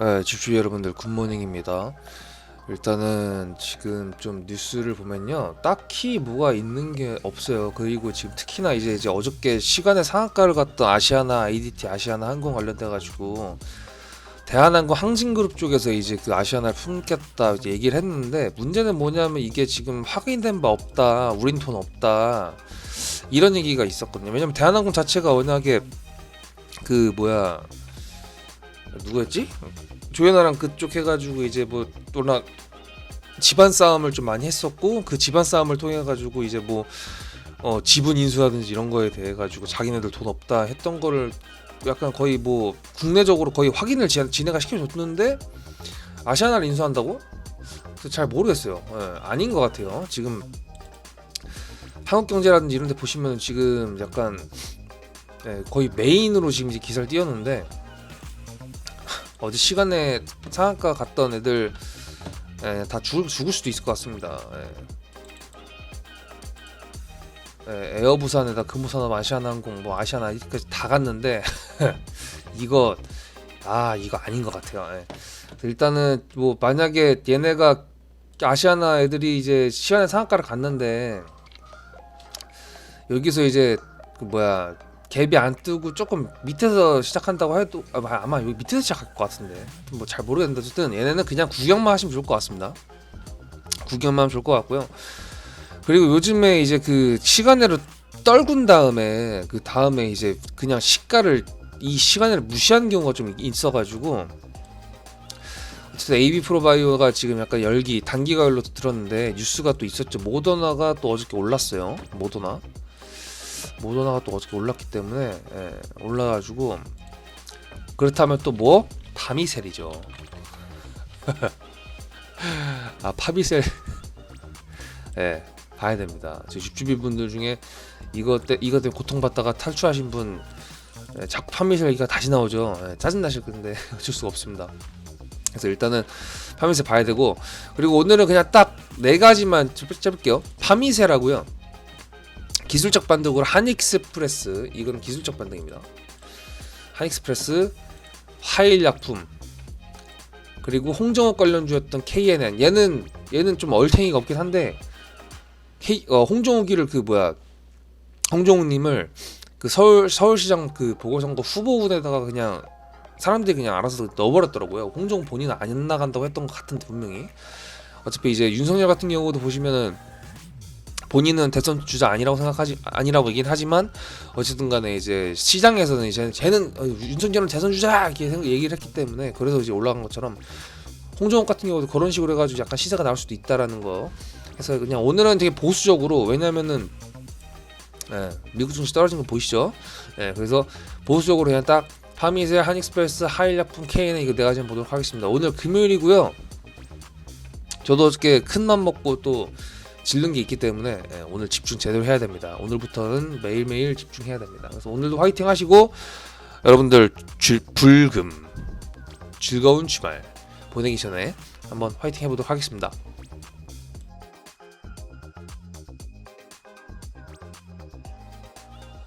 네, 집주 여러분들 굿모닝입니다. 일단은 지금 좀 뉴스를 보면요. 딱히 뭐가 있는 게 없어요. 그리고 지금 특히나 이제 이제 어저께 시간에 상한가를 갔던 아시아나 IDT 아시아나 항공 관련돼 가지고 대한항공 항진그룹 쪽에서 이제 그 아시아나를 품겠다 이제 얘기를 했는데 문제는 뭐냐면 이게 지금 확인된 바 없다. 우린 돈 없다. 이런 얘기가 있었거든요. 왜냐면 대한항공 자체가 워낙에 그 뭐야 누구였지? 조연아랑 그쪽 해가지고 이제 뭐 또나 집안 싸움을 좀 많이 했었고 그 집안 싸움을 통해 가지고 이제 뭐 어, 지분 인수라든지 이런 거에 대해 가지고 자기네들 돈 없다 했던 거를 약간 거의 뭐 국내적으로 거의 확인을 지- 진해가 시켜줬는데 아시아나를 인수한다고? 잘 모르겠어요. 예, 아닌 것 같아요. 지금 한국경제라든지 이런 데 보시면 지금 약간 예, 거의 메인으로 지금 이제 기사를 띄웠는데 어제 시간에 상한가 갔던 애들 예, 다 죽을, 죽을 수도 있을 것 같습니다. 예. 예, 에어 부산에다 금호산업 아시아나항공 뭐 아시아나 이까지 다 갔는데 이거 아 이거 아닌 것 같아요. 예. 일단은 뭐 만약에 얘네가 아시아나 애들이 이제 시간에 상한가를 갔는데 여기서 이제 그 뭐야 갭이 안 뜨고 조금 밑에서 시작한다고 해도 아마, 아마 여기 밑에서 시작할 것 같은데 뭐 잘 모르겠는데 어쨌든 얘네는 그냥 구경만 하시면 좋을 것 같습니다. 구경만 하면 좋을 것 같고요. 그리고 요즘에 이제 그 시간으로 떨군 다음에 그 다음에 이제 그냥 시가를 이 시간을 무시하는 경우가 좀 있어가지고 어쨌든 AB 프로바이오가 지금 약간 열기 단기가열로 들었는데 뉴스가 또 있었죠. 모더나가 또 어저께 올랐어요. 모더나. 모더나가 또 어저께 올랐기 때문에 예, 올라가지고 그렇다면 또 뭐? 파미셀이죠. 아 파미셀 예 봐야 됩니다. 저 육주비 분들 중에 이것 때 이것 때문에 고통받다가 탈출하신 분 예, 자꾸 파미셀 얘기가 다시 나오죠. 예, 짜증 나실 건데 어쩔 수가 없습니다. 그래서 일단은 파미셀 봐야 되고 그리고 오늘은 그냥 딱 네 가지만 찝- 찝을게요. 파미셀하고요. 기술적 반등으로 한익스프레스 이건 기술적 반등입니다. 한익스프레스 화일약품 그리고 홍정욱 관련주였던 KNN 얘는 얘는 좀 얼탱이가 없긴 한데 K, 어, 홍정욱이를 그 뭐야 홍정욱님을 그 서울 서울시장 그 보궐선거 후보군에다가 그냥 사람들이 그냥 알아서 넣어버렸더라고요. 홍정욱 본인은 안 나간다고 했던 것 같은데 분명히 어차피 이제 윤석열 같은 경우도 보시면은 본인은 대선 주자 아니라고 생각하지 아니라고 얘기는 하지만 어쨌든 간에 이제 시장에서는 이제 쟤는 어, 윤석열은 대선 주자 이렇게 생각- 얘기를 했기 때문에 그래서 이제 올라간 것처럼 홍정욱 같은 경우도 그런 식으로 해가지고 약간 시세가 나올 수도 있다라는 거 그래서 그냥 오늘은 되게 보수적으로 왜냐면은 예, 미국 증시 떨어진 거 보이시죠? 예, 그래서 보수적으로 그냥 딱 파미셀, 한익스프레스, 하일약품, KN 이거 네 가지 보도록 하겠습니다. 오늘 금요일이고요. 저도 어저께 큰맘 먹고 또 질른 게 있기 때문에 예, 오늘 집중 제대로 해야 됩니다. 오늘부터는 매일매일 집중해야 됩니다. 그래서 오늘도 화이팅 하시고 여러분들 줄, 불금 즐거운 주말 보내기 전에 한번 화이팅 해보도록 하겠습니다.